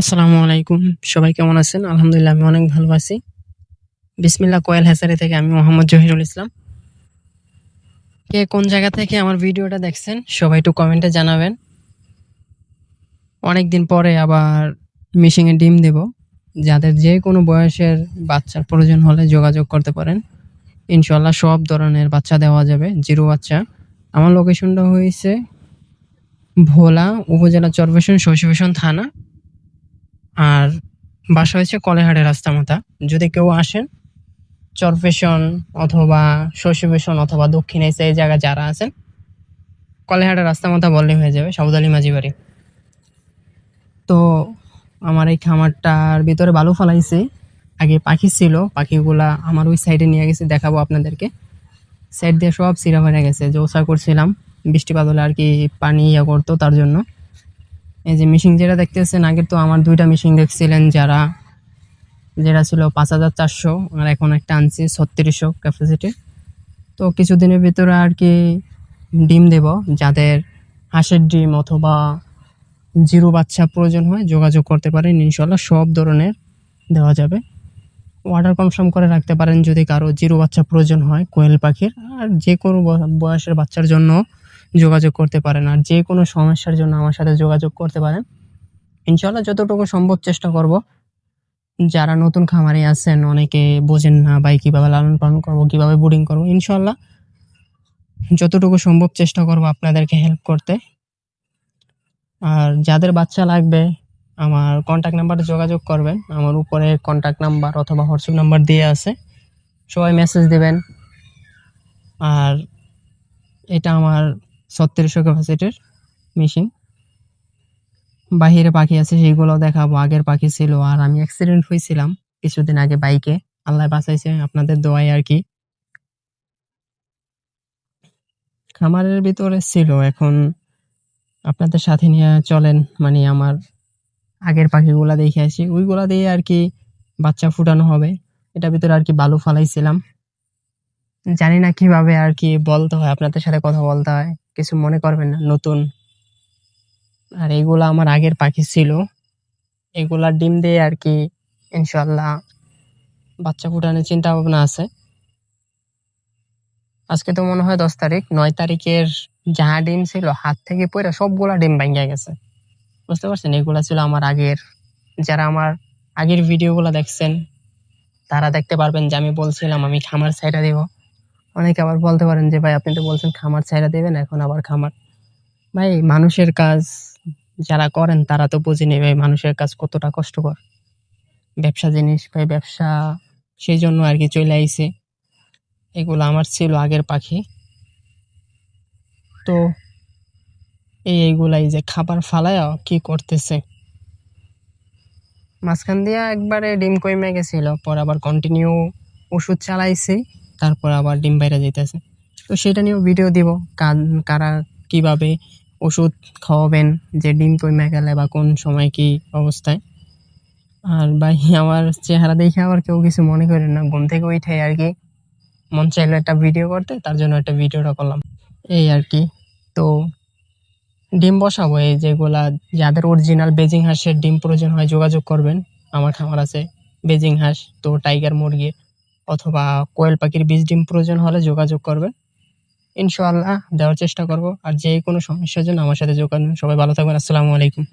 আসসালামু আলাইকুম। সবাই কেমন আছেন? আলহামদুলিল্লাহ, আমি অনেক ভালো আছি। বিসমিল্লা কোয়েল হেসারি থেকে আমি মোহাম্মদ জহিরুল ইসলাম। কে কোন জায়গা থেকে আমার ভিডিওটা দেখছেন, সবাই একটু কমেন্টে জানাবেন। অনেক দিন পরে আবার মিশিংয়ে ডিম দেব। যাদের যে কোনো বয়সের বাচ্চার প্রয়োজন হলে যোগাযোগ করতে পারেন। ইনশাল্লাহ সব ধরনের বাচ্চা দেওয়া যাবে, জিরো বাচ্চা। আমার লোকেশনটা হয়েছে ভোলা উপজেলা চরবেশন শৈশবেশন থানা। আর বাসা হয়েছে কলেহাটের রাস্তা মাথা যদি কেউ আসেন, চরফেশন অথবা শশীবেশন অথবা দক্ষিণ এসে এই জায়গায় যারা আছেন কলেহাটের রাস্তা মাথা বললে হয়ে যাবে সাউদালি মাঝি বাড়ি তো আমার এই খামারটার ভিতরে বালু ফালাইছি, আগে পাখি ছিল, পাখিগুলা আমার ওই সাইডে নিয়ে গেছি, দেখাবো আপনাদেরকে। সাইড দিয়ে সব সিরা হয়ে গেছে জৌসা করছিলাম বৃষ্টিপাত হলে আর কি পানি ইয়ে করতো তার জন্য। এই যে মেশিন যেটা দেখতেছেন, আগে তো আমার দুইটা মেশিন দেখছিলেন যারা, যেটা ছিল পাঁচ হাজার চারশো, আর এখন একটা আনছি ছত্রিশশো ক্যাপাসিটি তো কিছুদিনের ভিতরে আর কি ডিম দেব, যাদের হাঁসের ডিম অথবা জিরো বাচ্চা প্রয়োজন হয় যোগাযোগ করতে পারেন ইনশাল্লাহ সব ধরনের দেওয়া যাবে। ওয়াটার কনফার্ম করে রাখতে পারেন যদি কারও জিরো বাচ্চা প্রয়োজন হয়, কোয়েল পাখির, আর যে কোনো বয়সের বাচ্চার জন্য যোগাযোগ করতে পারেন আর যে কোনো সমস্যার জন্য আমার সাথে যোগাযোগ করতে পারেন। ইনশাল্লাহ যতটুকু সম্ভব চেষ্টা করব। যারা নতুন খামারে আছেন, অনেকে বোঝেন না ভাই কীভাবে লালন পালন করব, কীভাবে বোর্ডিং করব ইনশাল্লাহ যতটুকু সম্ভব চেষ্টা করব আপনাদেরকে হেল্প করতে। আর যাদের বাচ্চা লাগবে, আমার কন্ট্যাক্ট নাম্বারে যোগাযোগ করবেন। আমার উপরে কন্ট্যাক্ট নাম্বার অথবা হোয়াটসঅ্যাপ নাম্বার দিয়ে আছে। সবাই মেসেজ দেবেন। আর এটা আমার ছত্রিশশো ক্যাপাসিটির মেশিন বাহিরে পাখি আছে, সেগুলো দেখাবো। আগের পাখি ছিল, আর আমি অ্যাক্সিডেন্ট হয়েছিলাম কিছুদিন আগে বাইকে আল্লাহ বাঁচাইছে, আপনাদের দোয়াই আর কি। খামারের ভিতরে ছিল, এখন আপনাদের সাথে নিয়ে চলেন। মানে আমার আগের পাখিগুলা দেখে আসি। ওইগুলা দিয়ে আর কি বাচ্চা ফুটানো হবে। এটা ভিতরে আর কি বালু ফালাইছিলাম। জানি না কীভাবে আর কি বলতে হয়, আপনাদের সাথে কথা বলতে হয়, কিছু মনে করবেন না, নতুন। আর এগুলা আমার আগের পাখি ছিল। এগুলা ডিম দিয়ে আর কি ইনশাল্লাহ বাচ্চা ফুটানোর চিন্তা ভাবনা আছে। আজকে তো মনে হয় দশ তারিখ, নয় তারিখের যা ডিম ছিল, হাত থেকে পড়ে সবগুলা ডিম ভাঙ্গা গেছে। বুঝতে পারছেন? এগুলা ছিল আমার আগের। যারা আমার আগের ভিডিওগুলো দেখছেন, তারা দেখতে পারবেন যে আমি বলছিলাম আমি খামার ছাইড়া দিব। অনেকে আবার বলতে পারেন যে, ভাই, আপনি তো বলছেন খামার ছাইড়া দেবেন, এখন আবার খামার। ভাই, মানুষের কাজ যারা করেন, তারা তো বুঝেনি ভাই, মানুষের কাজ কতটা কষ্টকর। ব্যবসা জিনিস, ভাই, ব্যবসা সেই জন্য আর কি চলে আইছে। এগুলো আমার ছিল আগের পাখি। তো এই এইগুলাই যে খাবার ফালায় কি করতেছে? মাঝখান দিয়ে একবারে ডিম কমে গেছিল, পর আবার কন্টিনিউ ওষুধ চালাইছি। তারপর আবার ডিম বাইরে যেতেছে তো সেটা নিয়েও ভিডিও দিব, কারা কীভাবে ওষুধ খাওয়াবেন, যে ডিম কমে গেলে বা কোন সময় কি অবস্থায়। আর ভাই, আমার চেহারা দেখে আবার কেউ কিছু মনে করেন না, ঘুম থেকে উঠে আর কি মন চাইলো একটা ভিডিও করতে, তার জন্য একটা ভিডিওটা করলাম। এই আর কি। তো ডিম বসাবো, এই যেগুলা যাদের অরিজিনাল বেজিং হাঁসের ডিম প্রয়োজন হয় যোগাযোগ করবেন, আমার খামার আছে বেজিং হাঁস, তো টাইগার মুরগি অথবা কোয়েল পাখির বীজ ডিম প্রয়োজন হলে যোগাযোগ করবেন। ইনশাআল্লাহ দেওয়ার চেষ্টা করব। আর যে কোনো সমস্যার জন্য আমার সাথে যোগাযোগ সবাই ভালো থাকবেন। আসসালামু আলাইকুম।